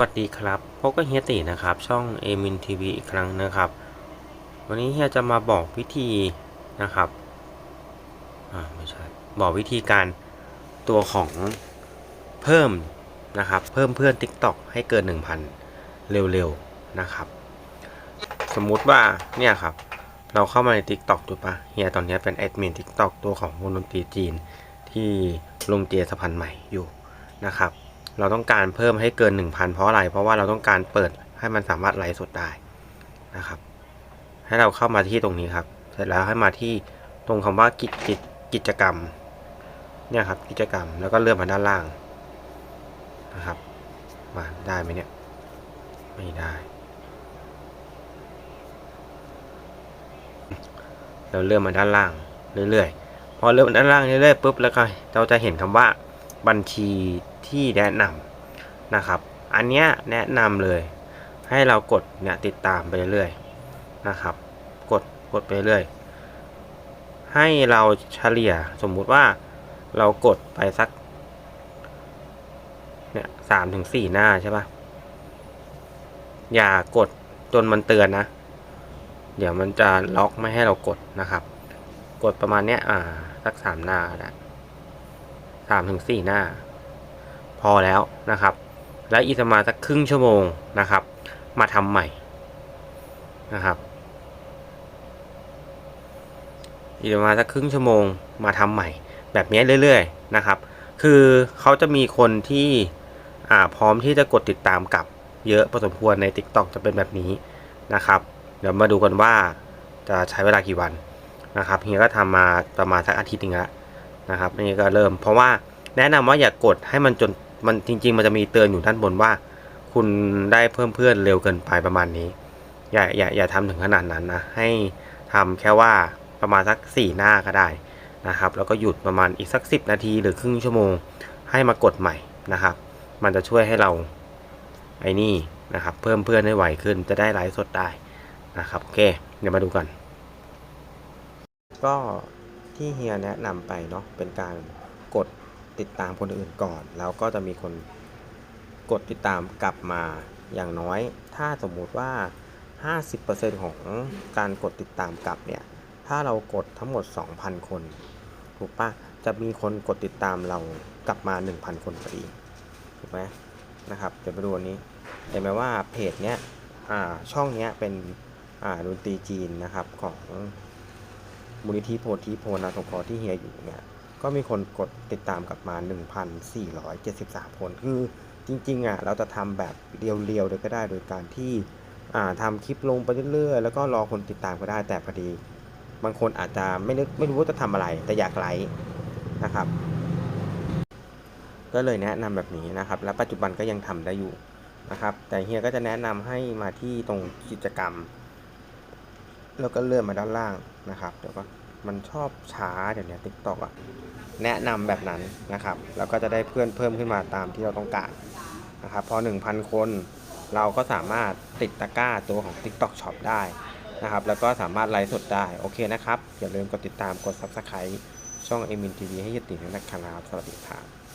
สวัสดีครับพบกับเฮียตีนะครับ ช่องเอมินทีวีอีกครั้งนะครับ วันนี้เฮียจะมาบอกวิธีนะครับอ่าไม่ใช่บอกวิธีการตัวของเพิ่มนะครับ เพิ่มเพื่อน TikTok ให้เกิน 1,000 เร็วๆนะครับ สมมุติว่าเนี่ยครับ เราเข้ามาใน TikTok ถูกปะเฮียตอนนี้เป็นแอดมิน TikTok ตัวของวงดนตรีจีนที่ลงเจสะพันใหม่อยู่นะครับ เราต้องการเพิ่มให้เกิน 1,000 เพราะอะไร เพราะว่าเราต้องการเปิดให้มันสามารถไลฟ์สดได้นะครับ ให้เราเข้ามาที่ตรงนี้ครับ เสร็จแล้วให้มาที่ตรงคำว่ากิจกิจกิจกรรมเนี่ยครับกิจกรรมแล้วก็เลื่อนมาด้านล่างนะครับมาได้ไหมเนี่ยไม่ได้เราเลื่อนมาด้านล่างเรื่อยๆพอเลื่อนมาด้านล่างเรื่อยๆปุ๊บแล้วก็เราจะเห็นคำว่า บัญชีที่แนะนำนะครับ อันเนี้ยแนะนำเลย ให้เรากดเนี่ยติดตามไปเรื่อยๆนะครับ กดกดไปเรื่อยให้เราเฉลี่ยสมมุติว่าเรากดไปสักเนี่ยสามถึงสี่หน้าใช่ปะอย่ากดจนมันเตือนนะ เดี๋ยวมันจะล็อกไม่ให้เรากดนะครับ กดประมาณเนี้ยอ่าสักสามหน้าแหละ สามถึงสี่หน้า พอแล้วนะครับ แล้วอีกประมาณสักครึ่งชั่วโมงนะครับ มาทำใหม่นะครับอีกประมาณสักครึ่งชั่วโมงมาทำใหม่ แบบนี้เรื่อยๆนะครับ คือเขาจะมีคนที่อ่าพร้อมที่จะกดติดตามกลับ เยอะพอสมควรใน TikTok จะเป็นแบบนี้นะครับ เดี๋ยวมาดูกันว่าจะใช้เวลากี่วันนะครับเฮียก็ทำมาประมาณสักอาทิตย์หนึงแล้ว นะครับนี่ก็เริ่ม เพราะว่าแนะนำว่าอย่ากกดให้มันจนมันจริง ๆ มันจะมีเตือนอยู่ด้านบนว่า คุณได้เพิ่มเพื่อนเร็วเกินไปประมาณนี้ อย่าอย่าอย่าทำถึงขนาดนั้นนะให้ทำแค่ว่าประมาณสักสี่หน้าก็ได้นะครับ แล้วก็หยุดประมาณอีกสักสิบนาทีหรือครึ่งชั่วโมง ให้มากดใหม่นะครับ มันจะช่วยให้เราไอ้นี่นะครับ เพิ่มเพื่อนให้ไวขึ้นจะได้ไลฟ์สดได้นะครับโอเค เดี๋ยวมาดูกัน ก็ ที่เฮียแนะนำไปเนาะเป็นการกดติดตามคนอื่นก่อน แล้วก็จะมีคนกดติดตามกลับมาอย่างน้อย ถ้าสมมุติว่า 50%ของการกดติดตามกลับเนี่ย ถ้าเรากดทั้งหมด 2,000 คน ถูกปะจะมีคนกดติดตามเรากลับมา 1,000 คนพอดีถูกไหมนะครับเดี๋ยวไปดูอันนี้เห็นไหมว่าเพจเนี้ยอ่าช่องเนี้ยเป็นอ่าดนตรีจีนนะครับของ มูลนิธิโพธิโพนาสงเคราะห์ที่เฮียอยู่เนี่ยก็มีคนกดติดตามกลับมา 1,473 คน คือจริงๆอะเราจะทำแบบเรียวๆเลยก็ได้โดยการที่อ่าทำคลิปลงไปเรื่อยๆ แล้วก็รอคนติดตามก็ได้แต่พอดี บางคนอาจจะไม่นึกไม่รู้ว่าจะทำอะไร แต่อยากไลค์นะครับ ก็เลยแนะนำแบบนี้นะครับ และปัจจุบันก็ยังทำได้อยู่นะครับ แต่เฮียก็จะแนะนำให้มาที่ตรงกิจกรรม แล้วก็เลื่อนมาด้านล่างนะครับเดี๋ยวก็มันชอบช้าเดี๋ยวนี้ทิกตอกอะแนะนำแบบนั้นนะครับ แล้วก็จะได้เพื่อนเพิ่มขึ้นมาตามที่เราต้องการนะครับ พอ 1,000 คนเราก็สามารถติดตะกร้าตัวของ TikTok Shop ได้นะครับ แล้วก็สามารถไลฟ์สดได้ โอเคนะครับ อย่าลืมกดติดตามกด Subscribe ช่อง e m i n TV ให้ยติดนะครับ สวัสดีครับ